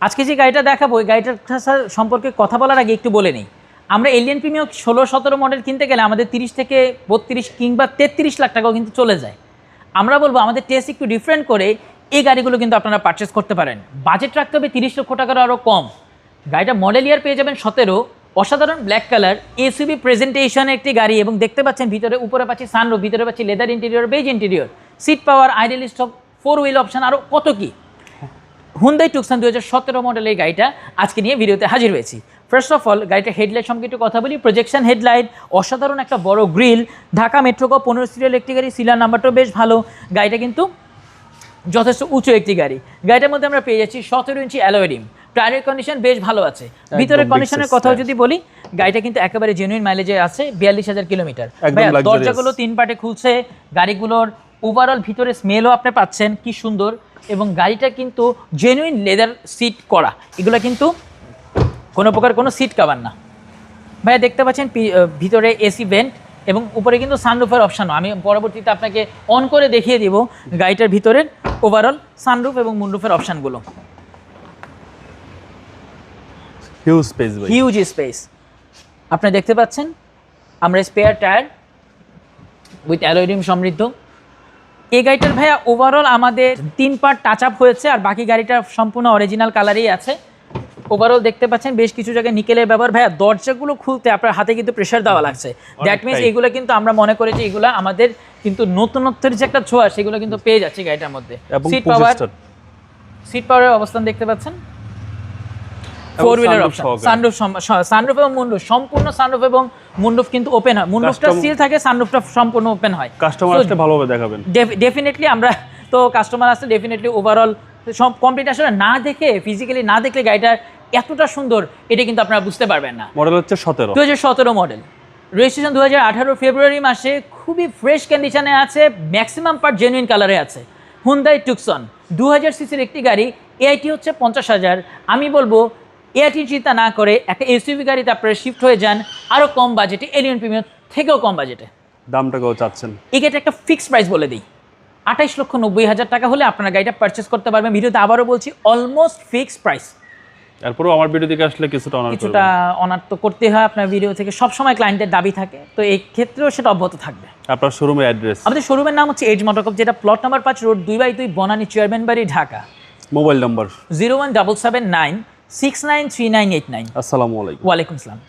আজকে যে গাড়িটা দেখাবো, ওই গাড়িটার সম্পর্কে কথা বলার আগে একটু বলে নিই। আমরা এলিয়ান প্রিমিয়াম ষোলো, সতেরো মডেল কিনতে গেলে আমাদের তিরিশ থেকে বত্রিশ কিংবা তেত্রিশ লাখ টাকাও কিন্তু চলে যায়। আমরা বলব আমাদের টেস্ট একটু ডিফারেন্ট করে এই গাড়িগুলো কিন্তু আপনারা পারচেস করতে পারেন। বাজেট রাখতে হবে তিরিশ লক্ষ টাকার আরও কম। গাড়িটা মডেল ইয়ার পেয়ে যাবেন সতেরো। অসাধারণ ব্ল্যাক কালার এসইবি প্রেজেন্টেশনের একটি গাড়ি এবং দেখতে পাচ্ছেন ভিতরে, উপরে পাচ্ছি সানরুফ ভিতরে পাচ্ছি leather interior beige interior seat power idle stop four wheel option আরও কত কি? হুন্দাই টুকসান দু হাজার সতেরো মডেলের গাড়িটা আজকে নিয়ে ভিডিওতে হাজির হয়েছি। ফার্স্ট অফ অল গাড়িটা হেডলাইট সঙ্গে একটু কথা বলি। প্রজেকশন হেডলাইট অসাধারণ একটা বড় গ্রিল ঢাকা মেট্রো ক পনেরো সিরিয়াল একটি গাড়ি সিলার নাম্বারটাও বেশ ভালো। গাড়িটা কিন্তু যথেষ্ট উঁচু একটি গাড়ি। গাড়িটার মধ্যে আমরা পেয়ে যাচ্ছি সতেরো ইঞ্চি অ্যালোয়েরিম টায়ারের কন্ডিশন বেশ ভালো আছে। ভিতরের কন্ডিশনের কথাও যদি বলি গাড়িটা কিন্তু একেবারে জেনুইন মাইলেজে আছে বিয়াল্লিশ হাজার কিলোমিটার। দরজাগুলো তিন পার্টে খুলছে গাড়িগুলোর ওভারঅল ভিতরে স্মেলও আপনি পাচ্ছেন কি সুন্দর। এবং গাড়িটা কিন্তু জেনুইন লেদার সিট করা। এগুলো কিন্তু কোনো প্রকার কোনো সিট কাভার না। ভাইয়া দেখতে পাচ্ছেন ভিতরে এসি ভেন্ট এবং উপরে কিন্তু সানরুফের অপশানও আমি পরবর্তীতে আপনাকে অন করে দেখিয়ে দিব গাড়িটার ভিতরের ওভারঅল সানরুফ এবং মুনরুফের অপশানগুলো হিউজ স্পেস হিউজ স্পেস আপনি দেখতে পাচ্ছেন আমরা স্পেয়ার টায়ার উইথ অ্যালোরিম সমৃদ্ধ। এই গাড়িটার ভাইয়া ওভারঅল আমাদের তিন পার্ট টাচ আপ হয়েছে আর বাকি গাড়িটা সম্পূর্ণ অরিজিনাল কালারেই আছে। ওভারঅল দেখতে পাচ্ছেন বেশ কিছু জায়গায় নিকেলের ব্যবহার। ভাইয়া দরজাগুলো খুলতে আপনার হাতে কিন্তু প্রেশার দেওয়া লাগছে। দ্যাট মিনস এগুলো কিন্তু আমরা মনে করি যে এগুলো আমাদের কিন্তু নতুনত্বের যে একটা ছোঁয়া সেগুলো কিন্তু পেয়ে যাচ্ছে গাড়িটার মধ্যে। সিট পাওয়ার সিট পাওয়ারের অবস্থান দেখতে পাচ্ছেন। Four wheeler option sunroof sunroof এবং মুন্ডুফ সম্পূর্ণ সানরুফ এবং মুন্ডুফ কিন্তু ওপেন হয়। মুন্ডুফটা সিল থাকে সানরুফটা সম্পূর্ণ ওপেন হয়। কাস্টমার আসলে ভালোভাবে দেখাবেন। ডেফিনেটলি আমরা তো কাস্টমার আসলে ডেফিনেটলি ওভারঅল সব কমপ্লিট আসলে না দেখে ফিজিক্যালি না দেখলে গাড়িটা এতটা সুন্দর এটা কিন্তু আপনারা বুঝতে পারবেন না। মডেল হচ্ছে সতেরো। দু হাজার সতেরো মডেল রেজিস্ট্রেশন দু হাজার আঠারো ফেব্রুয়ারি মাসে খুবই ফ্রেশ কন্ডিশনে আছে ম্যাক্সিমাম পার্ট জেনুইন কালারে আছে। হুন্দাই টুকসন দু হাজার সিসির একটি গাড়ি এআইটি হচ্ছে পঞ্চাশ হাজার। আমি বলব এআইটি চিন্তা না করে একটা এসইউভি গাড়িতে আপনারা শিফট হয়ে যান আরও কম বাজেটে এলিয়ন প্রিমিয়াম থেকেও কম বাজেটে দামটা কেউ চাচ্ছেন? গাড়িটা একটা ফিক্সড প্রাইস বলে দিই। আঠাইশ লক্ষ নব্বই হাজার টাকা হলে আপনারা গাড়িটা পারচেস করতে পারবেন। ভিডিওতে আবারও বলছি অলমোস্ট ফিক্সড প্রাইস এরপরও আমার ভিডিও দিকে আসলে কিছুটা অনার কিছুটা অনার তো করতে হয় আপনার ভিডিও থেকে। সবসময় ক্লায়েন্টের দাবি থাকে তো এই ক্ষেত্রেও সেটা অব্যাহত থাকবে। আপনার শোরুমের অ্যাড্রেস আমাদের শোরুমের নাম হচ্ছে এজ মোটরকপ যেটা প্লট নাম্বার পাঁচ রোড দুই বাই দুই বনানী চেয়ারম্যান বাড়ি Dhaka. Mobile number zero one double seven nine six nine three nine eight nine আসসালামু আলাইকুম ওয়ালাইকুম আসসালাম